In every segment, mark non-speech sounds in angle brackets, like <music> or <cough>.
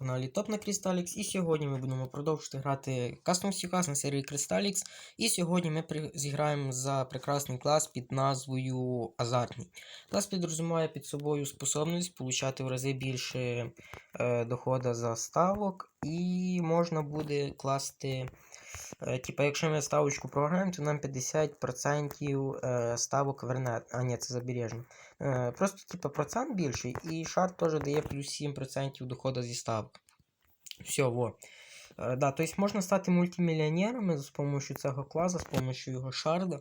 каналі Топ на Crystalix і сьогодні ми будемо продовжувати грати Custom Sequence на серії Crystalix. І сьогодні ми зіграємо за прекрасний клас під назвою Азартний. Клас підрозуміє під собою способність получати в рази більше е, доходу за ставок, і можна буде класти. Е, Типа, якщо ми ставочку програємо, то нам 50% е, ставок верне. А, ні, це забережно. Е, Просто, типа, процент більший, і шар теж дає плюс 7% доходу зі ставок. Все, во. Да, тобто можна стати мультимільйонерами з допомогою цього класу, з допомогою його шарда.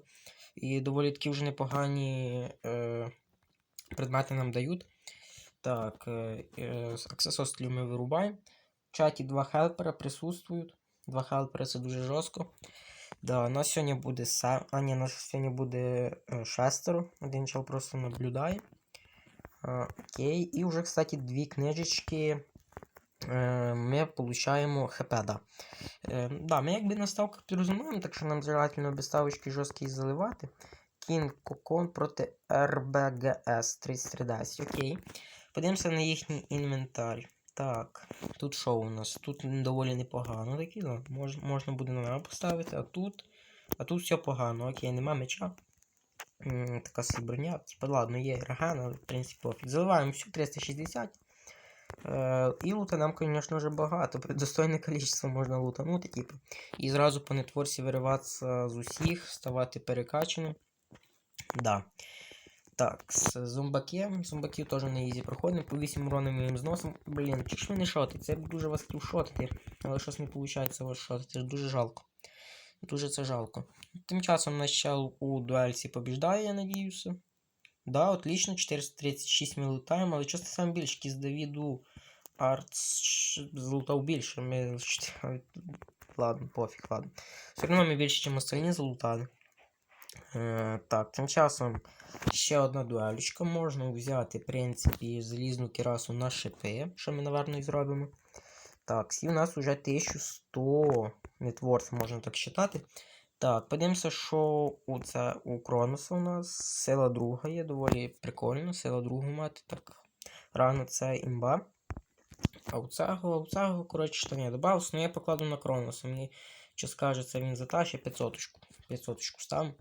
І доволі такі вже непогані е, предмети нам дають. Так, е, е, аксесос ми вирубаємо. В чаті два хелпера присутствують. Два хелпера це дуже жорстко. Да, у нас сьогодні буде са... А, ні, у нас сьогодні буде е, шестеро. Один чел просто наблюдає. Окей. І вже, кстати, дві книжечки е, ми получаємо ХП, да. Е, да, ми якби на ставках підрозуміємо, так що нам желательно без ставочки жорсткі заливати. Кінг Кокон проти РБГС 3310. Окей. Подивимося на їхній інвентар. Так, тут що у нас? Тут доволі непогано такі, да. Мож, можна буде на мене поставити, а тут. А тут все погано. Окей, нема меча. Така собі. Типа, ладно, є реган, але в принципі пофіг. Заливаємо всю 360. Е, і лута нам, звісно, вже багато. Достойне кількість можна лутанути, типу. І зразу по нетворці вириватися з усіх, ставати перекачаним. Да. Так, з зомбаки. Зомбаків теж на ізі проходимо. По 8 уронів ми їм зносимо. Блін, чи ж ви не шотите? Я б дуже вас хотів шотити, але щось не виходить вас шотити. Дуже жалко. Дуже це жалко. Тим часом наш чел у дуельсі побіждає, я надіюся. Да, отлично, 436 ми лутаємо, але часто сам більше, кіз Давіду Артс залутав більше. Ми... Ладно, пофіг, ладно. Все одно ми більше, ніж остальні залутали. Е, так, тим часом ще одна дуелечка. Можна взяти, в принципі, залізну кірасу на шипи, що ми, напевно, і зробимо. Так, і у нас вже 1100 нетворців, можна так вважати. Так, подивимося, що у це у Кроноса у нас сила друга є, доволі прикольно, сила другу мати. Так, рано це імба. А у цього, у цього, коротше, що не додав, ну я покладу на Кроноса. Мені що скажеться, він затащить 500 500 ставимо.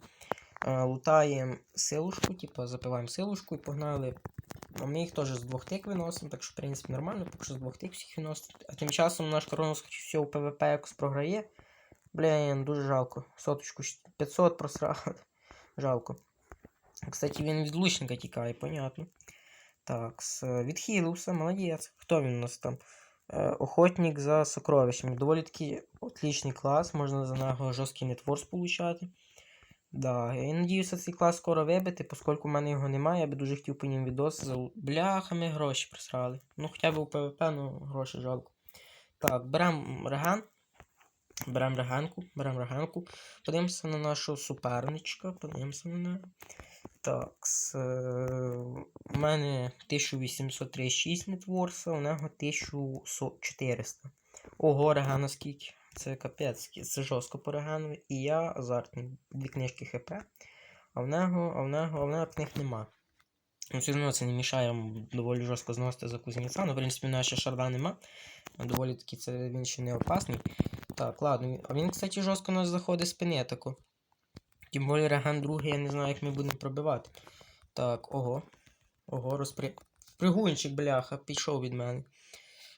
Лутаємо силушку, типу, запиваємо силушку і погнали. Ми їх теж з двох тик виносимо, так що, в принципі, нормально, поки що з двох тик всіх виносимо. А тим часом наш Кронос все у ПВП якось програє. Блін, дуже жалко. Соточку 500 просрали. <laughs> Жалко. Кстати, він від лучника тікає, понятно. Так, відхилився, молодець. Хто він у нас там? Е, Охотник за сокровищами. Доволі таки отличний клас, можна за нього жорсткий нетворс получати. Да, я надіюся, цей клас скоро вибити, оскільки в мене його немає, я би дуже хотів по ним відос. За... Бляха, ми гроші присрали. Ну, хоча б у ПВП, ну гроші жалко. Так, беремо реган. Беремо реганку, беремо реганку. Подивимося на нашу суперничка, подивимося на неї. Так, у мене 1836 нетворса, у нього 1400. Ого, регана скільки. Це капець, це жорстко по регану. І я азартний. Дві книжки ХП. А в нього, а в нього, а в нього книг нема. Ну, все одно це не мішає доволі жорстко зносити за кузнеця. Ну, в принципі, в ще шарда нема. Доволі таки це він ще не опасний. Так, ладно. А він, кстати, жорстко нас заходить спини таку. Тим більше реган другий, я не знаю, як ми будемо пробивати. Так, ого. Ого, розпри... Пригунчик, бляха, пішов від мене.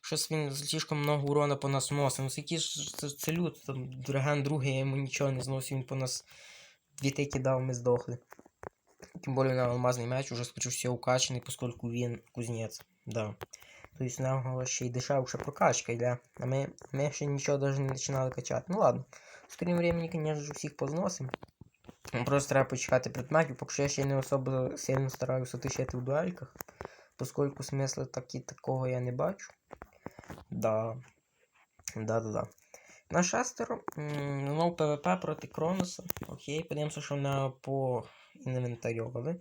Щось він слишком много урона по нас носив. Ну, який ж це, це люд, там реган другий, я йому нічого не зносив, він по нас дві тики дав, ми здохли. Тим більше на алмазний меч уже скочив все укачаний, поскольку він кузнець. Да. Тобто нього ще й дешевша прокачка йде. А ми, ми ще нічого навіть не починали качати. Ну ладно. В скорім времени, звісно, всіх позносимо. Просто треба почекати предметів, поки що я ще не особо сильно стараюся тишити в дуельках. Поскольку смисла такі, такого я не бачу. Да. Да-да-да. На шестеро. Ну, ПВП проти Кроноса. Окей, подивимося, що в нього по інвентарювали.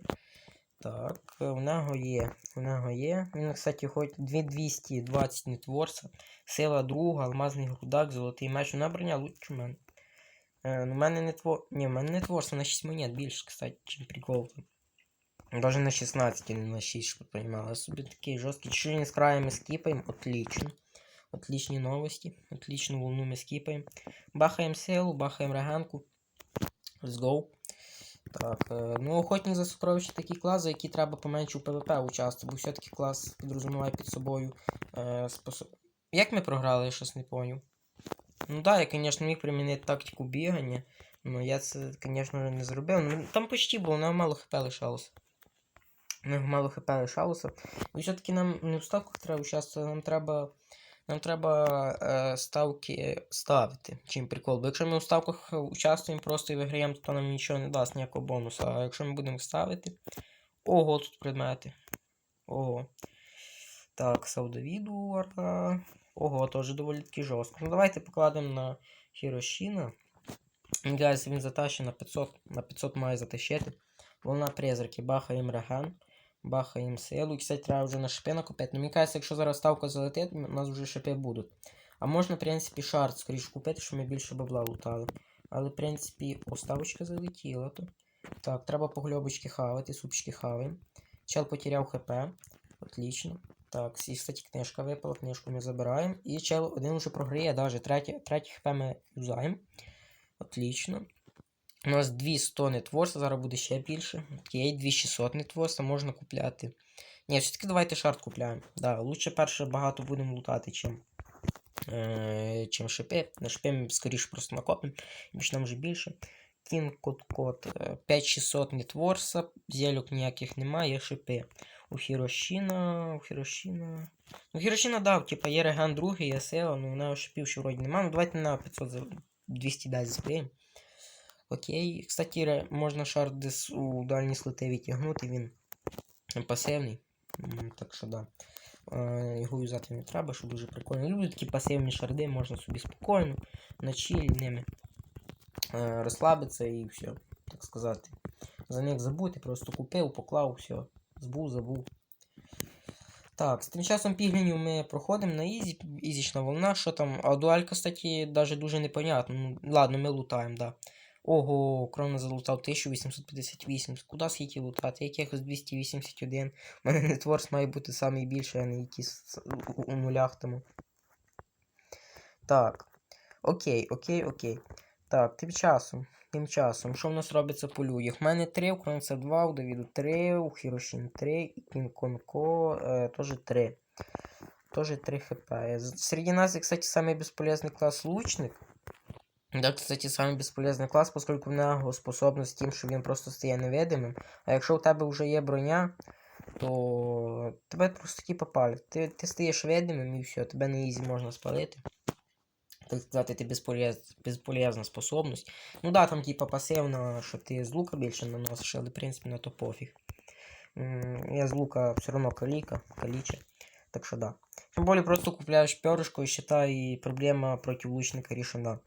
Так, в нього є. У нього є. Він, кстати, хоч 2220 нетворса. Сила друга, алмазний грудак, золотий меч. Вона броня лучше в мене. Е, ну, мене не твор... Ні, в мене не творство на 6 монет більше, кстати, чим прикол. Даже на 16 или на 6, щоб ви розуміли. Собі такий жорсткий. Чуть не з краями скіпаємо, отлично. Отличні новості. Отличну волну ми скіпаємо. Бахаємо силу, бахаємо реганку. Let's go. Так, е, ну охотник за сокровища такий клас, за який треба поменше у ПВП участвувати, бо все-таки клас підрозуміває під собою е, способ... Як ми програли, я щось не поняв. Ну да, я, звісно, міг примінити тактику бігання. Ну я це, звісно, не зробив. Ну, там почти було, нам мало хп лишалося. Нам мало хп лишалося. І все-таки нам не в ставках треба участвувати, нам треба. Нам треба е, ставки ставити. Чим прикол. Бо якщо ми у ставках участвуємо просто і виграємо, то нам нічого не дасть ніякого бонусу. А якщо ми будемо ставити. Ого, тут предмети. Ого. Так, Саудовідуара. Ого, теж доволі таки жорстко. Ну давайте покладемо на Хірошіна. Гайс, він затащить на 500, на 500 має затащити. Волна призраки, бахаємо реген, бахаємо силу. І, кстати, треба вже на шипи накопити. Ну, мені кажеться, якщо зараз ставка залетить, у нас вже шипи будуть. А можна, в принципі, шарт скоріш купити, щоб ми більше бабла лутали. Але, в принципі, оставочка залетіла то. Так, треба погльобочки хавати, супчики хаваємо. Чел потеряв хп. Отлично. Так, і, кстати, книжка випала, книжку ми забираємо. І чел один вже програє, навіть третє, третє хп ми юзаємо. Отлично. У нас 200 нетворса, зараз буде ще більше. Окей, 2600 нетворса можна купляти. Ні, все-таки давайте шарт купляємо. Да, лучше перше багато будемо лутати, чим, е, чим шипи. На шипи ми скоріше просто накопимо. Більш нам вже більше. Кін код код 5600 нетворса, зельок ніяких немає, є шипи. У Хірошіна. У Хірошіна. Ну, Хірошіна дав, типа, є реген другий, є сила, ну вона шипів ще вроді немає. Ну давайте на 500 за 210 збиємо. Окей. Кстати, можна шар десь у дальні слоти відтягнути, він пасивний. Так що да. Його юзати не треба, що дуже прикольно. Люблю такі пасивні шарди, можна собі спокійно на чилі ними е, розслабитися і все, так сказати. За них забути, просто купив, поклав, все. Збув, забув. Так, з тим часом піглінів ми проходимо на ізі, ізічна волна, що там. А дуалька, кстати, даже дуже непонятно. Ну, ладно, ми лутаємо, да. Ого, Крона залутав 1858. Куди скільки лутати? Якихось 281. У мене нетворс має бути самий більший, а не якийсь у, у нулях тому. Так. Окей, окей, окей. Так, тим часом. Тим часом, що в нас робиться по людях? У мене 3, у Кронца 2, у Давіду 3, у Хірошін 3, і Кінконко е, теж 3. Тоже 3 хп. З- Среди нас, кстати, самый бесполезный класс лучник. Да, кстати, самый бесполезний клас, поскольку в нього способність тим, що він просто стає невидимим. А якщо у тебе вже є броня, то тебе просто таки попалять. Ти, ти стаєш видимим і все, тебе на ізі можна спалити. Так сказати, ти безполез, безполезна способність. Ну да, там типа пасивно, що ти з лука більше наносиш, але в принципі на то пофіг. Я з лука все одно каліка, каліче. Так що да. Тем более просто купляешь перышко и считай, проблема против лучника решена.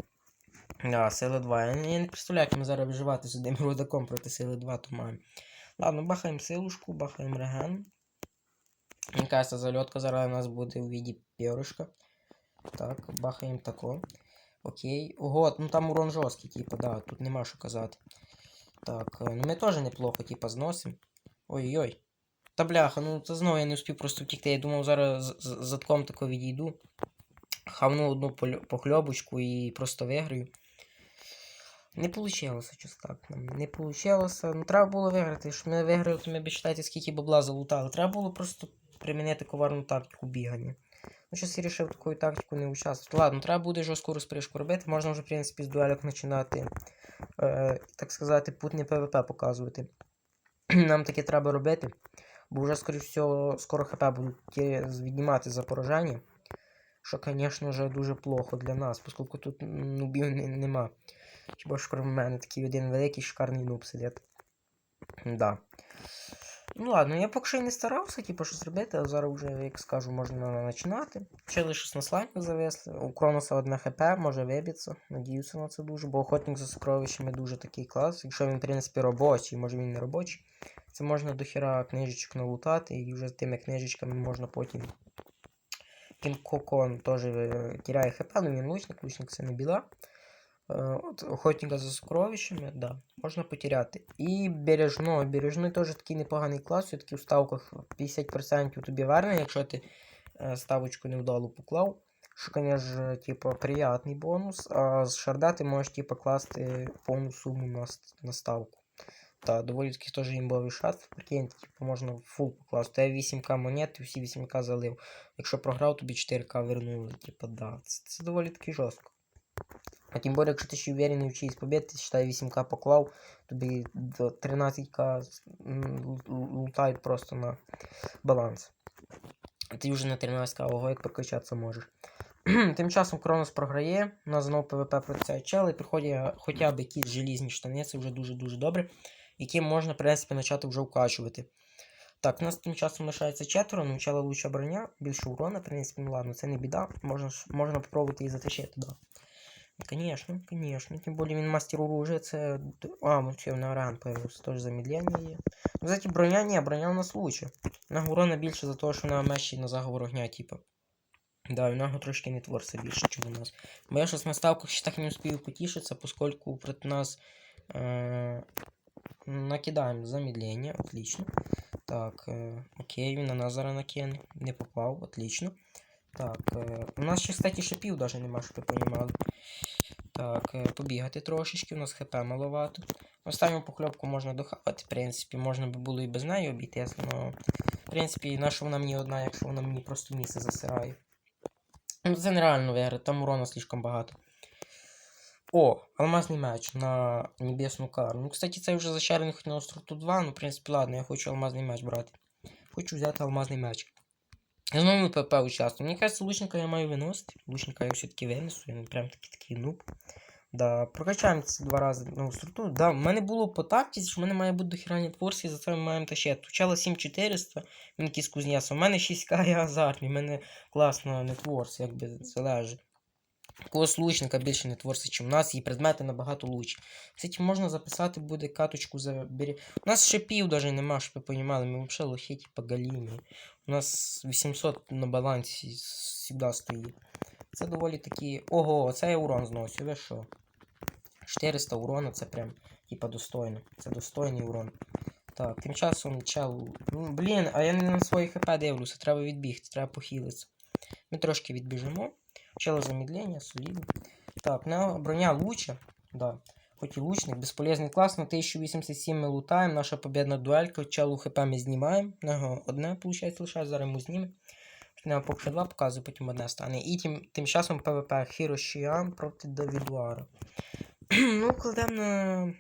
Да, сила 2. Я не, я не представляю, як ми зараз виживати з одним рудаком проти сили 2, то маємо. Ладно, бахаємо силушку, бахаємо реген. Мені кажется, зальотка зараз у нас буде у віді перышка. Так, бахаємо тако. Окей. Ого, ну там урон жорсткий, типа, да, тут нема що казати. Так, е, ну ми теж неплохо, типа, зносимо. Ой-ой. Та бляха, ну це знову я не успів просто втікти. Я думав, зараз задком тако відійду. Хавну одну похльобочку і просто виграю. Не вийшло, щось так. Не вийшло. Ну треба було виграти. Щоб ми виграли, то ми б читайте, скільки бабла залутали. Треба було просто примінити коварну тактику бігання. Ну, щось я вирішив такою тактикою не участвувати. Ладно, треба буде жорстку розпришку робити. Можна вже, в принципі, з дуелек починати, е, так сказати, путний ПВП показувати. <clears throat> Нам таке треба робити. Бо вже, скоріш всього, скоро ХП будуть віднімати за пораження. Що, звісно вже дуже плохо для нас, оскільки тут нубів не, нема. Хіба ж крім мене такий один великий шикарний нуб сидить. Да. Ну ладно, я поки що й не старався, типу, щось робити, а зараз вже, як скажу, можна починати. Ще лише на слаймах завесли. У Кроноса одне ХП, може вибитися. Надіюся на це дуже, бо охотник за сокровищами дуже такий клас. Якщо він, в принципі, робочий, може він не робочий. Це можна до хіра книжечок налутати, і вже з тими книжечками можна потім. Кінкокон теж е, тіряє хп, але він лучник, лучник це не біда. Е, От, охотника за сокровищами, да, можна потеряти. І бережно. Бережний теж такий непоганий клас, в ставках 50% тобі верне, якщо ти ставочку невдало поклав. Що, конечно, типа, приятний бонус. А з шарда ти можеш типа, класти повну суму на, на ставку. Та, доволі таки теж імбовий шарт. Прикиньте, типу, можна фул покласти. Я 8к монет, ти всі 8к залив. Якщо програв, тобі 4к вернули. Типа, да. Це, це доволі таки жорстко. А тим більше, якщо ти ще уверений в чиїсь побід, ти считай 8к поклав, тобі до 13к з- м, лу- лу- лутають просто на баланс. Ти вже на 13к, ого, як прокачатися можеш. <clears throat> Тим часом Кронос програє, у нас знову ПВП процяє чел, і приходять хоча б якісь желізні штани, це вже дуже-дуже добре, які можна, в принципі, почати вже вкачувати. Так, у нас тим часом лишається четверо, ну чела лучша броня, більше урона, в принципі, ну ладно, це не біда, можна, можна попробувати її затащити, да. Конечно, конечно, тим більше він мастер оружия, це... А, вообще, на ран появився, теж замедлення є. Ну, кстати, броня, ні, броня у нас лучше. На урона більше за те, що вона мещить на заговор огня, типу. Да, у нього трошки не твориться більше, ніж у нас. Бо я щось на ставках ще так не успію потішитися, поскольку проти нас е- накидаємо замедлення, отлично. Так, е- окей, він на нас зараз. Не попав, отлично. Так, е- у нас ще, кстати, шипів навіть нема, щоб ви понімали. Так, е- побігати трошечки, у нас хп маловато. Останню похльопку можна дохавати, в принципі, можна би було і без неї обійтися, але, в принципі, наша вона мені одна, якщо вона мені просто місце засирає. Ну, це нереально виграти, там урона слишком багато. О, алмазний меч на небесну кару. Ну, кстати, це вже зачарений хоч на остроту 2, ну, в принципі, ладно, я хочу алмазний меч брати. Хочу взяти алмазний меч. На ПП участвую. Мені кажется, лучника я маю виносити. Лучника я все-таки винесу, він прям такий такий нуб. Да, прокачаємо ці два рази нову структуру. Да, в мене було по тактиці, що в мене має бути дохерання творці, за це ми маємо та ще. Тучало 7400, він якийсь кузнєс. У мене 6к я азартний, в мене класно не творці, якби залежить. Когось лучника більше не твориться, ніж у нас, і предмети набагато лучше. Кстати, можна записати буде каточку за бері. У нас шипів даже нема, щоб ви понімали. Ми взагалі лохи, типа галімі. У нас 800 на балансі завжди стоїть. Це доволі такі. Ого, це я урон зносю, ви що? 400 урона, це прям, типа, достойно. Це достойний урон. Так, тим часом чел. Ну, блін, а я не на свої хп дивлюся, треба відбігти, треба похилитися. Ми трошки відбіжимо. Чело замедлення, солідно. Так, на броня лучше. Да. Хоч і лучник, безполезний клас, на 1087 ми лутаємо. Наша побідна дуелька, челу хп ми знімаємо. Нього одне, виходить, лише, зараз йому знімемо. Поки два показую, потім одне стане. І тим, тим часом ПВП Хірошіан проти Давідуара. <clears throat> ну, кладемо на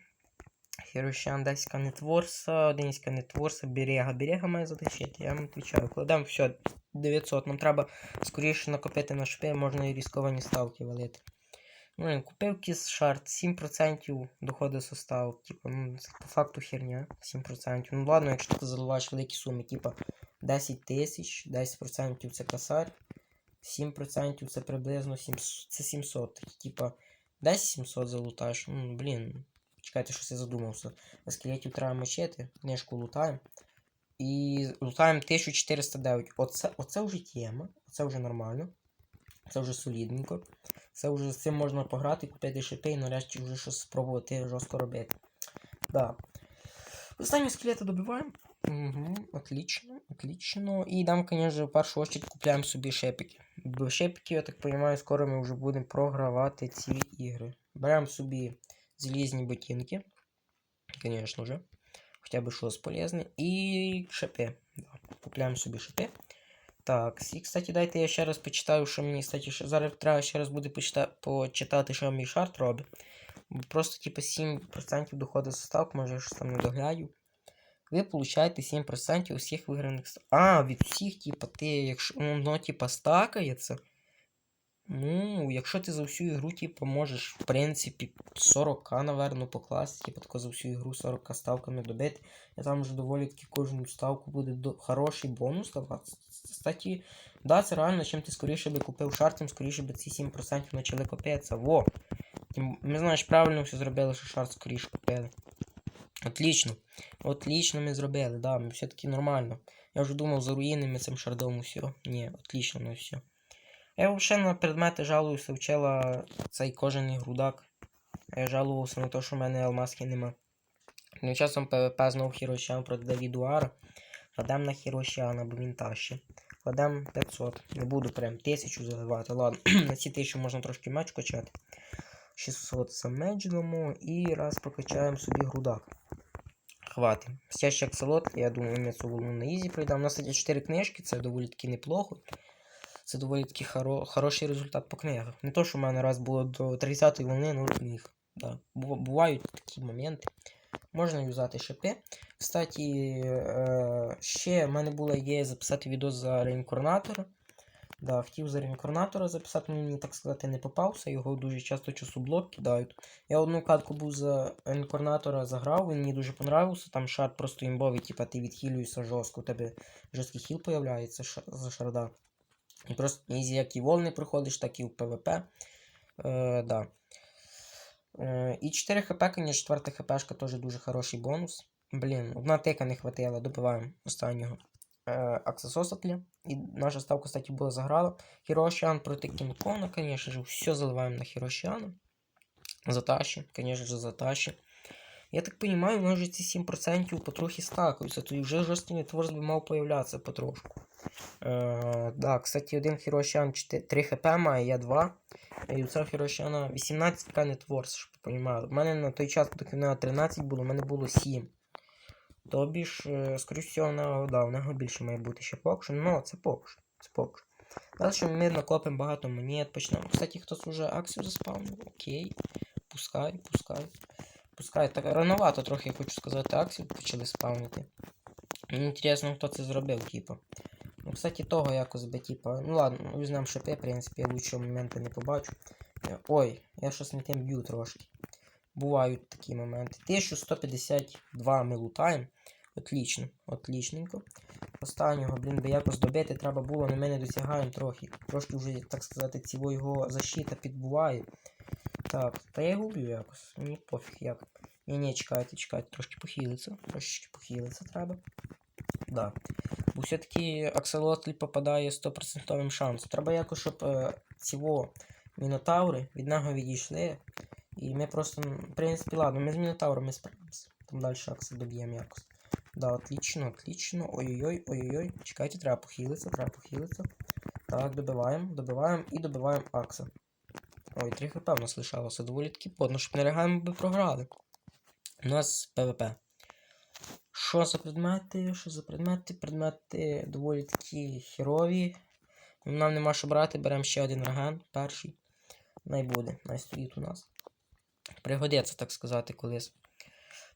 Хірошіан 10 канетворса, 11 канетворса, Берега. Берега має затащити, я вам відповідаю. Кладемо все, 900. Нам треба скоріше накопити на шпи, можна і різковані ставки валити. Ну, він купив кіс шарт, 7% доходу со ставок. Типу, ну, по факту херня, 7%. Ну ладно, якщо ти заливаєш великі суми, типу 10 тисяч, 10% це косарь, 7% це приблизно 7, це 700. Типа 10 700 залутаєш. Ну, блін. Чекайте, щось я задумався. Скелетів треба мочити, книжку лутаємо. І лутаємо 1409. Оце, оце вже тема. Оце вже нормально. Це вже солідненько. Це вже з цим можна пограти, купити шипи і нарешті вже щось спробувати жорстко робити. Да. Останнього скелета добиваємо. Угу, отлично, отлично. І там, конечно, в першу очередь купляємо собі шепики. Бо шепики, я так розумію, скоро ми вже будемо програвати ці ігри. Беремо собі залізні ботинки. Конечно же. Хоча б щось полезне. І шипи. Да. Купляємо собі шипи. Так, і, кстати, дайте я ще раз почитаю, що мені, кстати, ще... зараз треба ще раз буде почита... почитати, що мій шарт робить. Просто, типу, 7% доходу з ставок, може, я щось там не догляю. Ви получаєте 7% усіх виграних ставок. А, від всіх, типу, ти, якщо воно, типу, стакається. Ну, якщо ти за всю ігру, типу, можеш, в принципі, 40к, наверно, покласти, типу, тако за всю ігру 40к ставками добити. Я там вже доволі таки кожну ставку буде до... хороший бонус давати. Кстати, да, це реально, чим ти скоріше би купив шар, тим скоріше би ці 7% почали копитися. Во! Ми, знаєш, правильно все зробили, що шар скоріше купили. Отлично. Отлично ми зробили, да, ми все-таки нормально. Я вже думав за руїнами цим шардом все. Ні, отлично, ну все. Я взагалі на предмети жалуюся, вчила цей кожаний грудак. Я жалувався на те, що в мене алмазки нема. Тим часом ПВП знов Хірошіан проти Давідуара. Гадам на Хірошіана, бо він таще. Кладемо 500. Не буду прям 1000 заливати. Ладно, <clears throat> на ці 1000 можна трошки меч качати. 600 замеджуємо і раз прокачаємо собі грудак. Хватить. Стящий акселот, я думаю, ми цю волну на ізі пройдемо. У нас є 4 книжки, це доволі таки неплохо. Це доволі таки хоро... хороший результат по книгах. Не то, що в мене раз було до 30-ї волни 0 книг. Да. Бувають такі моменти. Можна юзати шипи. Кстати, е, ще в мене була ідея записати відео за реінкарнатора. Да, хотів за реінкарнатора записати, але мені, так сказати, не попався. Його дуже часто часу блок кидають. Я одну катку був за реінкарнатора заграв, він мені дуже понравився. Там шар просто імбовий, типа ти відхилюєшся жорстко, у тебе жорсткий хіл появляється за шарда. Просто як і волни проходиш, так і в ПВП. Е, да. Е, і 4 хп, конечно, 4 хпшка теж дуже хороший бонус. Блін, одна тика не хватило, добиваємо останнього. Е, Аксесосатлі. І наша ставка, кстати, була заграла. Хірошіан проти Кінкона, конечно же, все заливаємо на Хірошіана. Заташі, конечно же, Заташі. Я так понимаю, у нас же ці 7% потрохи стакаються, то вже жорсткий нетворс би мав появлятися потрошку. Е, кстати, один Хірошіан 3 хп має, я 2. І у цього Хірошіана 18к нетворс, щоб ви. У мене на той час, поки в нього 13 було, у мене було 7. Тобі ж, е, скоріш всього, в да, нього більше має бути ще поки що, ну, це поки що, це поки що. Далі ми накопимо багато монет, почнемо. Кстати, хтось уже акцію заспавнив, окей. Пускай, пускай. Пускай, так рановато трохи, я хочу сказати, акцію почали спавнити. Мені інтересно, хто це зробив, типу. Ну, кстати, того якось би, типа. Ну ладно, візьмемо шипи, в принципі, я лучшого моменту не побачу. Е, Ой, я щось не тим б'ю трошки. Бувають такі моменти. 1152 ми лутаємо. Отлично, отлічненько. Останнього, блін, би якось добити треба було, але ми не досягаємо трохи. Трошки вже, так сказати, цього його защита підбуває. Так, та я його вб'ю якось. Мені пофіг як. Ні, ні, чекайте, чекайте, трошки похилиться. Трошечки похилиться треба. Да. Бо все-таки Акселотлі попадає 100% шансом. Треба якось, щоб е, цього мінотаври від нього відійшли. І ми просто, в принципі, ладно, ми з мінотаврами справимося. Там далі Акса доб'ємо якось. Да, отлично, отлично. Ой-ой-ой, ой-ой-ой. Чекайте, треба похилитися, треба похилитися. Так, добиваємо, добиваємо і добиваємо Акса. Ой, 3 хп у нас лишалося. Доволі таки подно, щоб не регаємо би програли. У нас ПВП. Що за предмети? Що за предмети? Предмети доволі такі херові. Нам нема що брати, беремо ще один реген, перший. Най буде, най у нас. Пригодиться, так сказати, колись.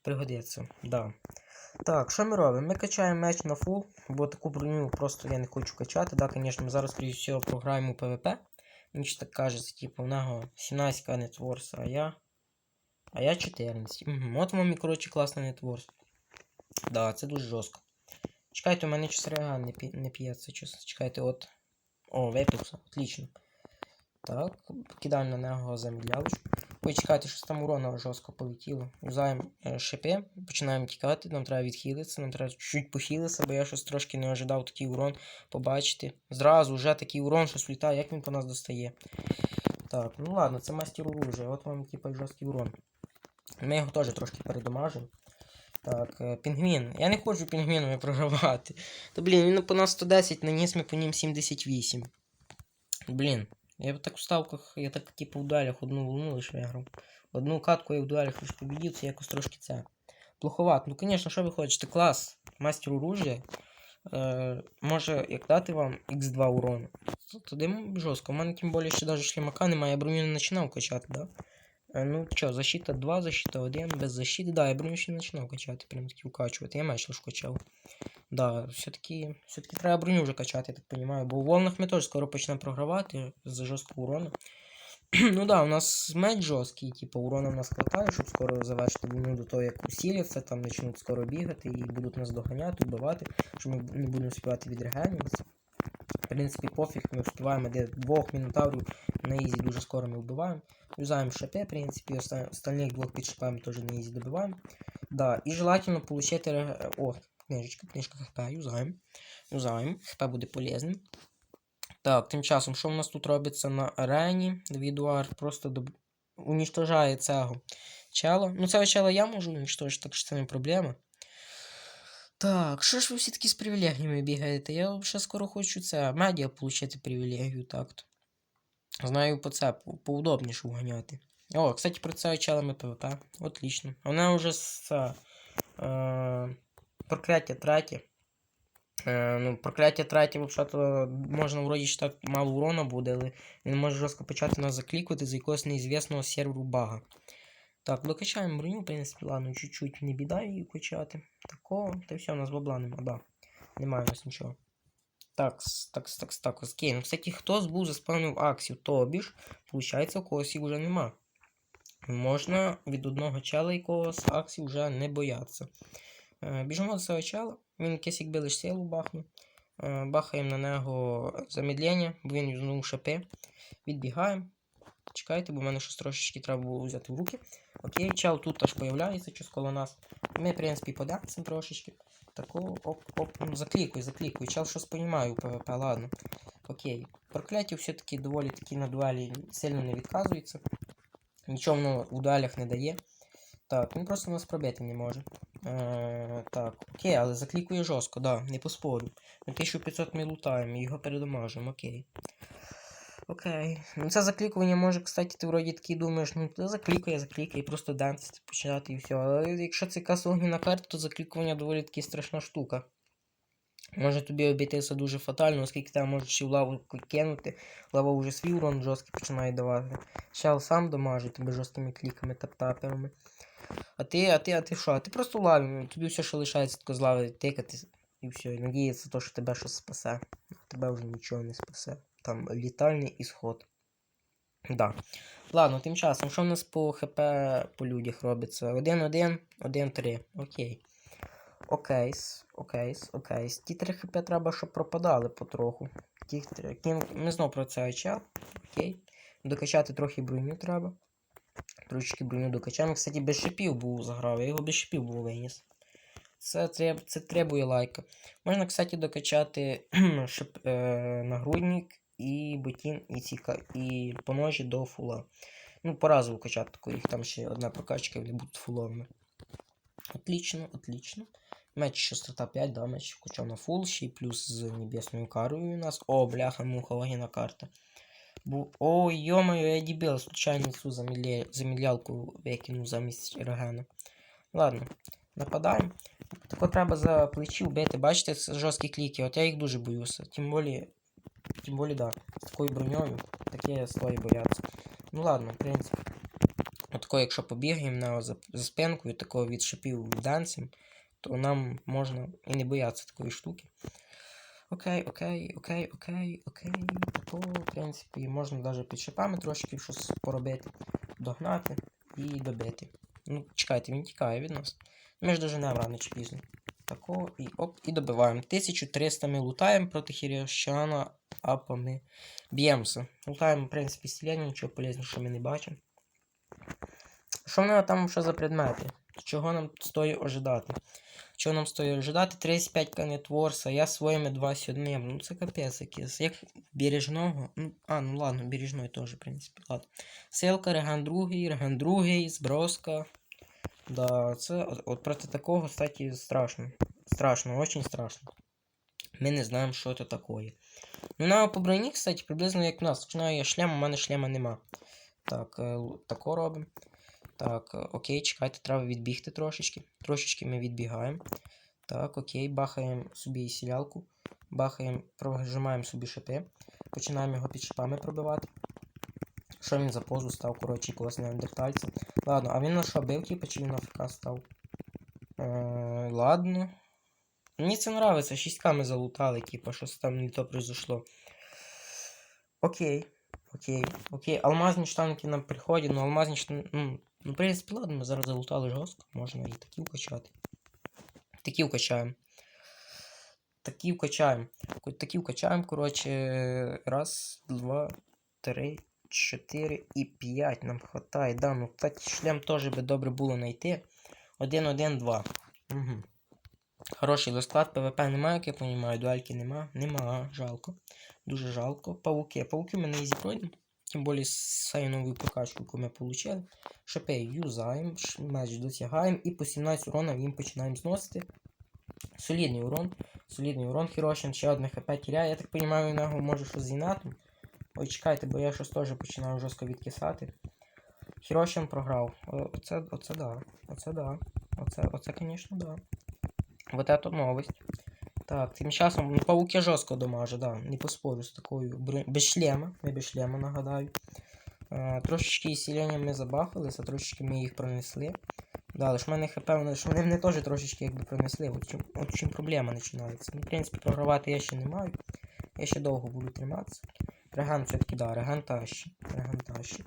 Пригодиться, да. Так, що ми робимо? Ми качаємо меч на фул, бо таку броню просто я не хочу качати. Да, звісно, ми зараз скоріше всього програємо ПВП. Він ще так кажеться, типу, в нього 17к нетворс, а я. А я 14. Угу. От вам, коротше, класний нетворс. Да, це дуже жорстко. Чекайте, у мене щось реально не, пі... не п'ється. чесно. Чекайте, от. О, випився. Отлично. Так, кидаємо на нього замідлялочку. Ой, чекайте, щось там урона жорстко полетіло. Юзаємо е, шипи, починаємо тікати, нам треба відхилитися, нам треба чуть похилитися, бо я щось трошки не ожидав такий урон побачити. Зразу вже такий урон, щось літає, як він по нас достає. Так, ну ладно, це мастер оружия. От вам типа жорсткий урон. Ми його теж трошки передамажимо. Так, е, пінгвін. Я не хочу пінгвінами програвати. Та блін, він по нас 110, наніс ми по ним 78. Блін. Я в так в ставках, я так типу в дуелях одну волну лише виграв. Одну катку я в дуелях лише победив, це якось трошки це. Плоховато. Ну, звісно, що ви хочете? Клас, мастер оружия. Е, може, як дати вам X2 урону. то Тоді м, жорстко. У мене тим більше ще навіть шлемака немає, я броню не починав качати, да? Е, ну що, защита 2, защита 1, без защити. Да, я броню ще не починав качати, прям таки укачувати. Я меч лише качав. Да, все-таки все-таки треба броню вже качати, я так розумію. Бо у волнах ми теж скоро почнемо програвати за жорсткого урону. <clears throat> ну да, у нас меч жорсткий, типу, урона в нас хватає, щоб скоро завершити війну до того, як усіляться, там почнуть скоро бігати і будуть нас доганяти, вбивати, що ми не будемо співати від регенівців. В принципі, пофіг, ми вспіваємо де двох мінотаврів на ізі дуже скоро ми вбиваємо. Юзаємо шипи, в принципі, оста- остальних двох під шипами теж на ізі добиваємо. Да, і желательно получити. О, книжечка, книжка ХП, юзаємо. Юзаємо, ХП буде полезним. Так, тим часом, що в нас тут робиться на арені? Відуар просто доб... унічтожає цього чела. Ну, цього чела я можу унічтожити, так що це не проблема. Так, що ж ви всі такі з привілегіями бігаєте? Я ще скоро хочу це медіа отримати привілегію так-то. Знаю по це, по- поудобніше вганяти. О, кстати, про це чалами ПВП. Отлично. Вона вже з е, прокляття третє. Е, ну, прокляття третє, взагалі, можна вроді ж так мало урона буде, але він може жорстко почати нас заклікувати з якогось неізвісного серверу бага. Так, докачаємо броню, в принципі, ладно, чуть-чуть не біда її качати. Такого, та все, у нас бабла нема, да. Немає у нас нічого. Так, так, так, так, окей. Ну, кстати, хто збув заспавнив аксів, тобі ж, виходить, у когось їх вже нема. Можна від одного чела якогось аксів вже не боятися. Е, біжимо до цього чела, він якийсь якби лише силу бахне. Е, бахаємо на нього замедлення, бо він юзнув шипи. Відбігаємо. Чекайте, бо в мене щось трошечки треба було взяти в руки. Окей, чел тут аж появляється щось коло нас. Ми, в принципі, подамся трошечки. Тако, оп, оп, ну, заклікуй, заклікуй. Чел щось понімаю ПВП, ладно. Окей. Прокляття все-таки доволі таки на дуелі сильно не відказується. Нічого воно у дуелях не дає. Так, він просто нас пробити не може. Е, так, окей, але заклікує жорстко, да, не поспорю. На 1500 ми лутаємо, його передамажимо, окей. Окей. Ну це заклікування може, кстати, ти вроді такий думаєш, ну ти заклікає, заклікає, просто денсити починати і все. Але якщо це якась огняна карта, то заклікування доволі таки страшна штука. Може тобі обійтися дуже фатально, оскільки там можеш ще в лаву кинути. Лава вже свій урон жорсткий починає давати. Шел сам дамажить тебе жорсткими кліками тап-таперами. А ти, а ти, а ти що? А ти просто лаві, тобі все, що лишається, тако з лави і все. І надіятися, то, що тебе щось спасе. Тебе вже нічого не спасе. Там літальний ісход. Да. Ладно, тим часом, що в нас по ХП по людях робиться? 1-1, 1-3. Окей. Окейс, окейс, окейс. Ті 3 хп треба, щоб пропадали потроху. Ті 3. Кін... Ми знов про це чел. Окей. Докачати трохи броню треба. Трошечки броню докачаємо. Кстати, без шипів був заграв, я його без шипів був виніс. Це, треб... це требує лайка. Можна, кстати, докачати <clears throat> шип... е... нагрудник і ботін, і, ціка... і поножі до фула. Ну, по-разу качати, таку, їх там ще одна прокачка, вони будуть фуловими. Отлично, отлично. Меч частота 5, да, меч качав на фул, ще й плюс з небесною карою у нас. О, бляха, муха, логіна карта. О, йо-моє, я дебіл, случайно цю замедлялку викинув замість регена. Ладно, нападаємо. Тако треба за плечі вбити, бачите, це жорсткі кліки, от я їх дуже боюся. Тим болі, тим болі, да, з такою броньою таке слої бояться. Ну ладно, в принципі. Отако, якщо побігаємо на за, за спинкою, такого від данцем, то нам можна і не боятися такої штуки. Окей, окей, окей, окей, окей. Тако, в принципі, можна навіть під шипами трошки щось поробити, догнати і добити. Ну, чекайте, він тікає від нас. Ми ж доженемо рано чи пізно. Тако і оп, і добиваємо. 1300 ми лутаємо проти Хіріощана, апа ми б'ємося. Лутаємо, в принципі, стіляння, нічого полезного ми не бачимо. Що в нього там ще за предмети? Чого нам стоїть ожидати? Чого нам стоїть ожидати? 35 канетворса, я своїми 2,7. Ну це капець якийсь. Як бережного. Ну, а, ну ладно, бережної теж, в принципі. Ладно. Силка, реган другий, реган другий, зброска. Да, це от, от проти такого, кстати, страшно. Страшно, очень страшно. Ми не знаємо, що це таке. Ну, на по кстати, приблизно як в нас. Починаю я шлем, у мене шлема нема. Так, е, тако робимо. Так, е, окей, чекайте, треба відбігти трошечки. Трошечки ми відбігаємо. Так, окей, бахаємо собі сілялку. Бахаємо, прожимаємо собі шипи. Починаємо його під шипами пробивати. Що він за позу став, коротше, якогось неандертальця. Ладно, а він на що бив, типу, чи він на став? Е, ладно. Мені це нравиться, шістками залутали, типу, щось там не то произошло. Окей. Окей, окей. Алмазні штанки нам приходять, ну алмазні штанки. Ну, в принципі, ладно, ми зараз залутали жорстко, можна і такі вкачати. Такі вкачаємо. Такі вкачаємо. Такі вкачаємо, коротше. Раз, два, три, чотири і п'ять нам хватає. Да, ну, кстати, шлем теж би добре було знайти. Один, один, два. Угу. Хороший розклад, ПВП немає, як я розумію, дуальки нема. Нема, жалко. Дуже жалко. Пауки. Пауки ми на ізі пройдемо. Тим більше з цією новою прокачкою, яку ми отримали. Шипи юзаємо, меч досягаємо і по 17 урона їм починаємо зносити. Солідний урон. Солідний урон Хірошин, ще одне хп тіряє. Я так розумію, у нього може щось з інатом. Ой, чекайте, бо я щось теж починаю жорстко відкисати. Хірошин програв. Оце, оце да. Оце да. Оце, оце, звісно, да. Вот это новость. Так, тим часом ну, пауки жорстко домаже, да. Не поспорю з такою. Без шлема, не без шлема, нагадаю. Е, трошечки ісілення ми забахалися, трошечки ми їх пронесли. Да, але ж в мене хп, ж вони мене теж трошечки якби пронесли. От чим, от чим проблема починається. Ну, в принципі, програвати я ще не маю. Я ще довго буду триматися. Реган все-таки, да, реган тащі. Реган тащі.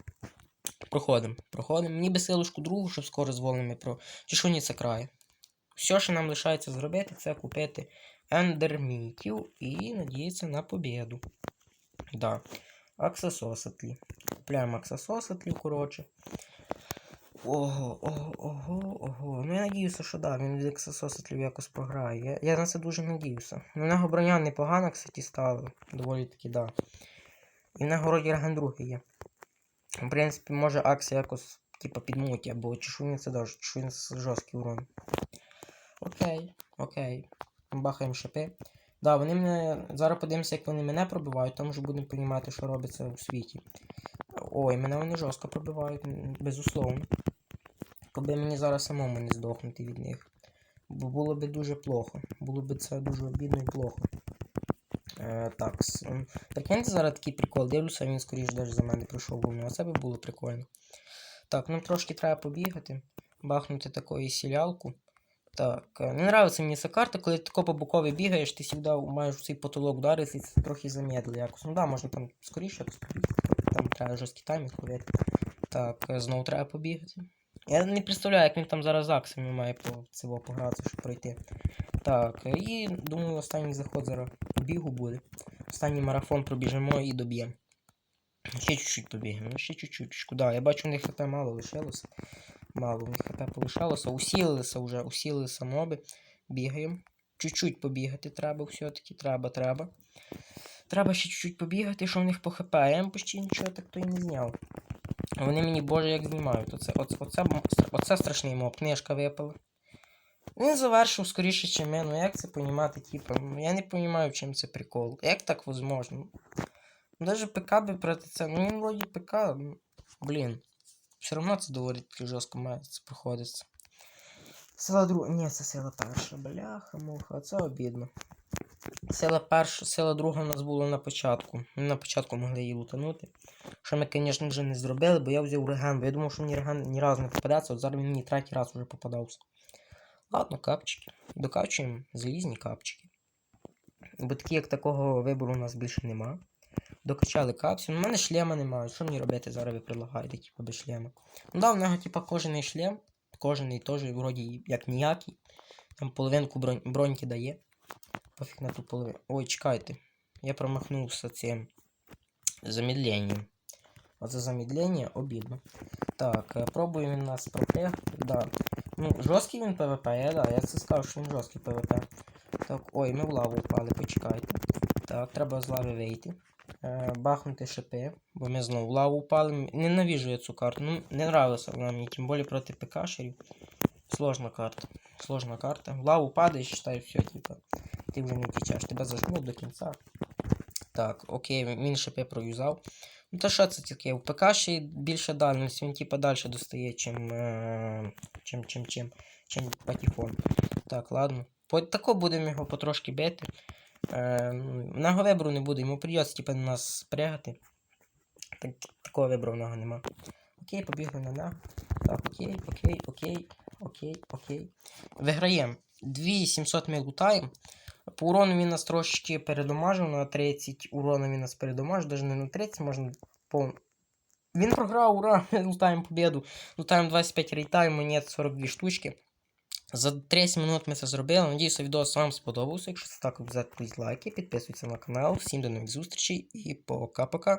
Проходимо, проходимо. Мені би силушку другу, щоб скоро з волними про. Чи що ні це край. Все, що нам лишається зробити, це купити ендермітів і надіятися на побіду. Да. Аксесосатлі. Купляємо аксесосатлі, коротше. Ого, ого, ого, ого. Ну я надіюся, що да, він від аксесосатлів якось програє. Я, я на це дуже надіюся. Ну, нього броня непогана, кстати, стала. Доволі таки, да. І вроді реген другий є. В принципі, може Акс якось, типа, підмуті, або чешуйниця даже, чешуйниця жорсткий урон. Окей, окей. Бахаємо шипи. Да, вони мене. Зараз подивимося, як вони мене пробивають, там вже будемо розуміти, що робиться у світі. Ой, мене вони жорстко пробивають, безусловно. Коби мені зараз самому не здохнути від них. Бо було би дуже плохо. Було б це дуже обідно і плохо. Е, так, прикиньте зараз такий прикол. Дивлюся, він скоріш навіть за мене пройшов був. Ну, а це би було прикольно. Так, ну трошки треба побігати. Бахнути такої сілялку. Так, е, не нравиться мені ця карта, коли ти тако по бокові бігаєш, ти завжди маєш цей потолок вдаритися, і це трохи замедло якось. Ну да, можна там скоріше. Там треба жорсткий таймінг ловити. Так, е, знову треба побігати. Я не представляю, як він там зараз аксами має по цього погратися, щоб пройти. Так, е, і думаю, останній заход зараз бігу буде. Останній марафон пробіжимо і доб'ємо. Ще чуть-чуть побігаємо, ще чуть-чуть. Да, я бачу, у них хп мало лишилося. Мало, у них хп полишалося. Усілилися вже, усілилися моби. Бігаємо. Чуть-чуть побігати треба все-таки. Треба, треба. Треба ще чуть-чуть побігати, що в них по хп. Я їм почти нічого так то і не зняв. Вони мені боже як знімають. Оце, оце, оце, оце страшний моб. Книжка випала. Він завершив скоріше, ніж ми. Ну як це понімати, типу? Я не розумію, чим це прикол. Як так возможно? Даже ПК би проти це. Ну він вроді ПК. Блін. Все одно це доволі таки жорстко має проходиться. Сила друга. Ні, це сила перша. Бляха, муха, це обідно. Сила перша, сила друга у нас була на початку. Ми на початку могли її лутанути. Що ми, звісно, вже не зробили, бо я взяв реген, бо я думав, що мені реген ні разу не попадеться, от зараз він мені третій раз вже попадався. Ладно, капчики. Докачуємо залізні капчики. Бо такі, як такого вибору у нас більше нема. Докачали капсю. У мене шлема немає. Що мені робити зараз ви предлагаєте, типу, без шлема? Ну да, в нього, типа, кожаний шлем. Кожаний теж, вроді, як ніякий. Там половинку бронь... броньки дає. Пофіг на ту половину. Ой, чекайте. Я промахнувся цим замедленням. Оце замедлення обідно. Так, е, пробує він нас проти. Да. Ну, жорсткий він ПВП, я, да, я це сказав, що він жорсткий ПВП. Так, ой, ми в лаву впали, почекайте. Так, треба з лави вийти. Е, бахнути шипи, бо ми знову в лаву впали. М- Ненавижу я цю карту. Ну, не нравилася вона мені, тим більше проти ПКшерів. Сложна карта. Сложна карта. В лаву падаєш, считай, все, типа. Ти вже не тічеш, тебе зажмуть до кінця. Так, окей, він шипи проюзав. Ну то що це таке? У ПК ще більше дальність, він типа далі достає, чим. Е, чим, чим, чим, чим патефон. Так, ладно. По, тако будемо його потрошки бити. Е, вибору не буде, йому придеться типа на нас спрягати. Так, такого вибору в нього нема. Окей, побігли на нього. Так, окей, окей, окей, окей, окей. Виграємо. 2700 ми лутаємо. По урону він нас трошечки передомажив на 30 урону він нас передомажив, навіть не на 30, можна по. Він програв, ура! <laughs> Лутаємо победу. Лутаємо 25 рейтайм, монет 42 штучки. За 30 минут ми це зробили. Надіюся, відео вам сподобався. Якщо це так, обов'язково лайки, підписуйтесь на канал. Всім до нових зустрічей і пока-пока.